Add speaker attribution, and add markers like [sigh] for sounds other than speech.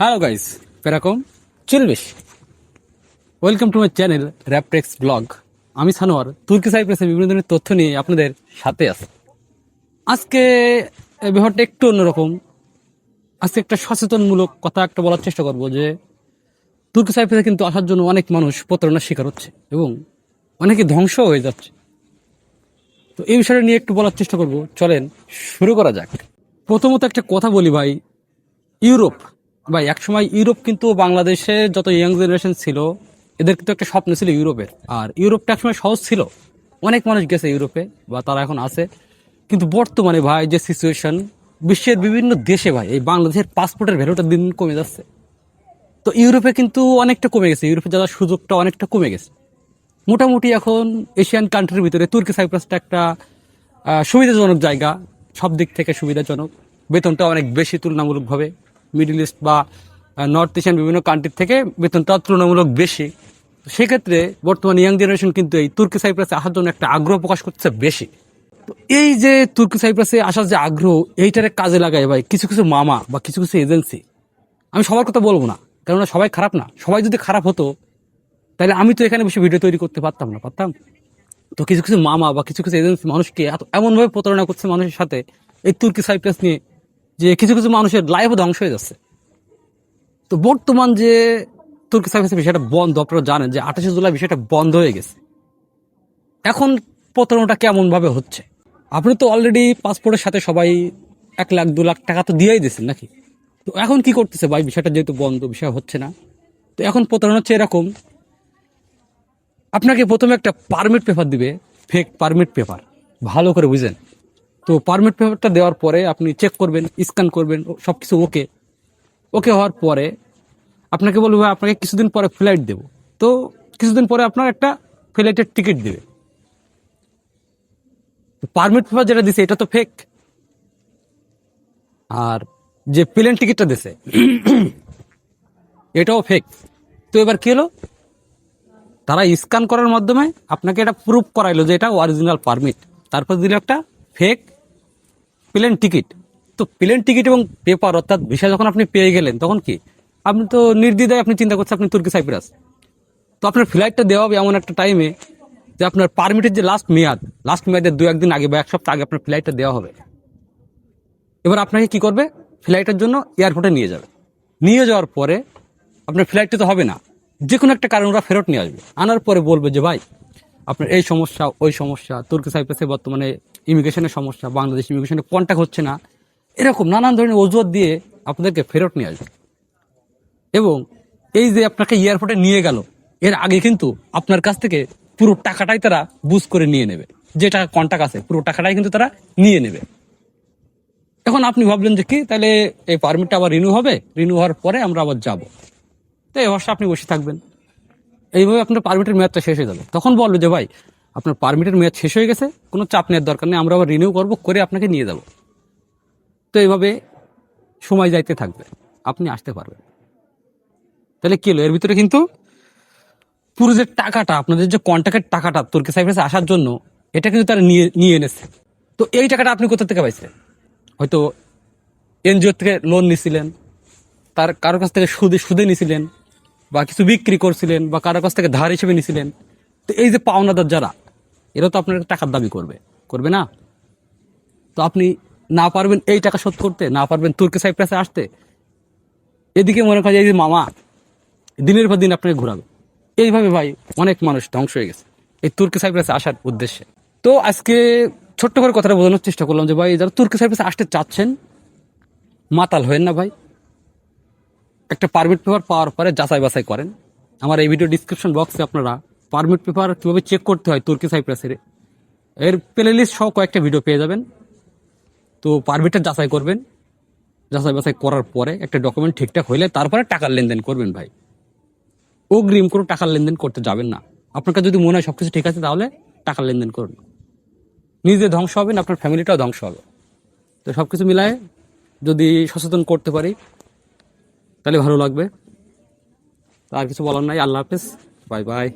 Speaker 1: Hello guys এরকম চলবেশ welcome to my channel Raptex vlog আমি সানোয়ার, তুর্কি সাইপ্রাসের বিভিন্ন ধরনের তথ্য নিয়ে আপনাদের সাথে আছি। আজকে ব্যাপারটা একটু অন্যরকম। আজকে একটা সচেতনমূলক কথা একটা বলার চেষ্টা করব যে, তুর্কি সাইপ্রাসে কিন্তু আসার জন্য অনেক মানুষ প্রতারণার শিকার হচ্ছে এবং অনেকে ধ্বংস হয়ে যাচ্ছে। তো এই বিষয়টা নিয়ে একটু বলার চেষ্টা করব। চলেন, শুরু করা যাক। প্রথমত একটা কথা বলি ভাই, ইউরোপ। ভাই, একসময় ইউরোপ কিন্তু বাংলাদেশে যত ইয়াং জেনারেশন ছিল, এদের কিন্তু একটা স্বপ্ন ছিল ইউরোপের। আর ইউরোপটা একসময় সহজ ছিল। অনেক মানুষ গেছে ইউরোপে বা তারা এখন আছে। কিন্তু বর্তমানে ভাই, যে সিচুয়েশন বিশ্বের বিভিন্ন দেশে ভাই, এই বাংলাদেশের পাসপোর্টের ভ্যালুটা দিন দিন কমে যাচ্ছে। তো ইউরোপে কিন্তু অনেকটা কমে গেছে। ইউরোপে যাওয়ার সুযোগটা অনেকটা কমে গেছে। মোটামুটি এখন এশিয়ান কান্ট্রির ভিতরে তুর্কি সাইপ্রাসটা একটা সুবিধাজনক জায়গা। সব দিক থেকে সুবিধাজনক। বেতনটা অনেক বেশি তুলনামূলকভাবে। মিডল ইস্ট বা নর্থ এশিয়ান বিভিন্ন কান্ট্রির থেকে বেতনটা তুলনামূলক বেশি। সেক্ষেত্রে বর্তমানে ইয়াং জেনারেশন কিন্তু এই তুর্কি সাইপ্রাসে আসার জন্য একটা আগ্রহ প্রকাশ করছে বেশি। তো এই যে তুর্কি সাইপ্রাসে আসার যে আগ্রহ, এইটারে কাজে লাগায় ভাই কিছু কিছু মামা বা কিছু কিছু এজেন্সি আমি সবার কথা বলব না, কেননা সবাই খারাপ না। সবাই যদি খারাপ হতো, তাহলে আমি তো এখানে বসে ভিডিও তৈরি করতে পারতাম না, পারতাম? তো কিছু কিছু মামা বা কিছু কিছু এজেন্সি মানুষকে এত এমনভাবে প্রতারণা করছে মানুষের সাথে, এই তুর্কি সাইপ্রাস নিয়ে যে কিছু কিছু মানুষের লাইফও ধ্বংস হয়ে যাচ্ছে। তো বর্তমান যে তুর্কি সাইপ্রাসের বিষয়টা বন্ধ, আপনারা জানেন যে আঠাশে জুলাই বিষয়টা বন্ধ হয়ে গেছে। এখন প্রতারণাটা কেমনভাবে হচ্ছে? আপনি তো অলরেডি পাসপোর্টের সাথে সবাই এক লাখ, দু লাখ টাকা তো দিয়েই দিয়েছেন নাকি? তো এখন কি করতেছে ভাই? বিষয়টা যেহেতু বন্ধ, বিষয় হচ্ছে না। তো এখন প্রতারণা হচ্ছে এরকম, আপনাকে প্রথমে একটা পারমিট পেপার দিবে ফেক পারমিট পেপার ভালো করে বুঝেন। তো পারমিট পেপারটা দেওয়ার পরে আপনি চেক করবেন স্ক্যান করবেন সব কিছু ওকে ওকে হওয়ার পরে আপনাকে বলবে আপনাকে কিছুদিন পরে ফ্লাইট দেবো। তো কিছুদিন পরে আপনার একটা ফ্লাইটের টিকিট দেবে। পারমিট পেপার যেটা দিছে, এটা তো ফেক আর যে প্লেন টিকিটটা দিছে, [clears throat] এটাও ফেক তো এবার কি হলো? তারা স্ক্যান করার মাধ্যমে আপনাকে এটা প্রুফ করাইলো যে এটা অরিজিনাল পারমিট তারপর দিল একটা ফেক প্লেন টিকিট তো প্লেন টিকিট এবং পেপার অর্থাৎ ভিসা যখন আপনি পেয়ে গেলেন, তখন কি? আপনি তো নির্দ্বিধায় আপনি চিন্তা করছেন আপনি তুর্কি সাইপ্রাস তো আপনার ফ্লাইটটা দেওয়া হবে এমন একটা টাইমে যে আপনার পারমিটের যে লাস্ট মেয়াদ লাস্ট মেয়াদের দু একদিন আগে বা এক সপ্তাহ আগে আপনার ফ্লাইটটা দেওয়া হবে। এবার আপনাকে কি করবে? ফ্লাইটের জন্য এয়ারপোর্টে নিয়ে যাবে। নিয়ে যাওয়ার পরে আপনার ফ্লাইটটা তো হবে না। যে কোনো একটা কারণ ওরা ফেরত নিয়ে আসবে। আনার পরে বলবে যে, ভাই আপনার এই সমস্যা, ওই সমস্যা, তুর্কি সাইপ্রাসে বর্তমানে ইমিগ্রেশনের সমস্যা, বাংলাদেশ ইমিগ্রেশনে কন্ট্যাক্ট হচ্ছে না, এরকম নানান ধরনের অজুহাত দিয়ে আপনাদেরকে ফেরত নিয়ে আসবে। এবং এই যে আপনাকে এয়ারপোর্টে নিয়ে গেল, এর আগে কিন্তু আপনার কাছ থেকে পুরো টাকাটাই তারা বুঝ করে নিয়ে নেবে। যে টাকা কন্টাক্ট আছে, পুরো টাকাটাই কিন্তু তারা নিয়ে নেবে। এখন আপনি ভাবলেন যে কি, তাহলে এই পারমিটটা আবার রিনিউ হবে? রিনিউ হওয়ার পরে আমরা আবার যাব। তো এই বর্ষে আপনি বসে থাকবেন। এইভাবে আপনার পারমিটের মেয়াদটা শেষ হয়ে যাবে। তখন বলবে যে, ভাই, আপনার পারমিটের মেয়াদ শেষ হয়ে গেছে, কোনো চাপ নেওয়ার দরকার নেই, আমরা আবার রিনিউ করব, করে আপনাকে নিয়ে যাব। তো এইভাবে সময় যাইতে থাকবে, আপনি আসতে পারবেন। তাহলে কি হলো? এর ভিতরে কিন্তু পুরো যে টাকাটা, আপনাদের যে কন্ট্যাক্টের টাকাটা তুর্কি সাইপ্রাসে আসার জন্য, এটা কিন্তু তারা নিয়ে নিয়ে এনেছে। তো এই টাকাটা আপনি কোথা থেকে পাইছেন হয়তো এনজিও থেকে লোন নিছিলেন, তার কারোর কাছ থেকে সুদে সুদে নিছিলেন বা কিছু বিক্রি করছিলেন বা কারও কাছ থেকে ধার হিসেবে নিছিলেন, তো এই যে পাওনাদার যারা, এরা তো আপনার টাকার দাবি করবে করবে না? তো আপনি না পারবেন এই টাকা শোধ করতে, না পারবেন তুর্কি সাইপ্রাসে আসতে, এদিকে মনে করেন এই যে মামা, দিনের পর দিন আপনাকে ঘোরাবে। এইভাবে ভাই অনেক মানুষ ধ্বংস হয়ে গেছে এই তুর্কি সাইপ্রাসে আসার উদ্দেশ্যে। তো আজকে ছোট্ট করে কথাটা বোঝানোর চেষ্টা করলাম যে ভাই, যারা তুর্কি সাইপ্রাসে আসতে চাচ্ছেন, মাতাল হয়েন না ভাই। একটা পারমিট পেপার পাওয়ার পরে যাচাই বাছাই করেন। আমার এই ভিডিও ডিসক্রিপশন বক্সে আপনারা পারমিট পেপার কীভাবে চেক করতে হয় তুর্কি সাইপ্রাসের এর। প্লে লিস্ট সহ কয়েকটা ভিডিও পেয়ে যাবেন। তো পারমিটটা যাচাই করবেন। যাচাই বাছাই করার পরে একটা ডকুমেন্ট ঠিকঠাক হইলে তারপরে টাকার লেনদেন করবেন ভাই। অগ্রিম কোনো টাকার লেনদেন করতে যাবেন না। আপনার যদি মনে হয় সব কিছু ঠিক আছে তাহলে টাকার লেনদেন করুন। নিজে ধ্বংস হবেন, আপনার ফ্যামিলিটাও ধ্বংস হবে। তো সব কিছু মিলায় যদি সচেতন করতে পারি তাহলে ভালো লাগবে। আর কিছু বলার নাই। আল্লাহ হাফেজ। Bye bye.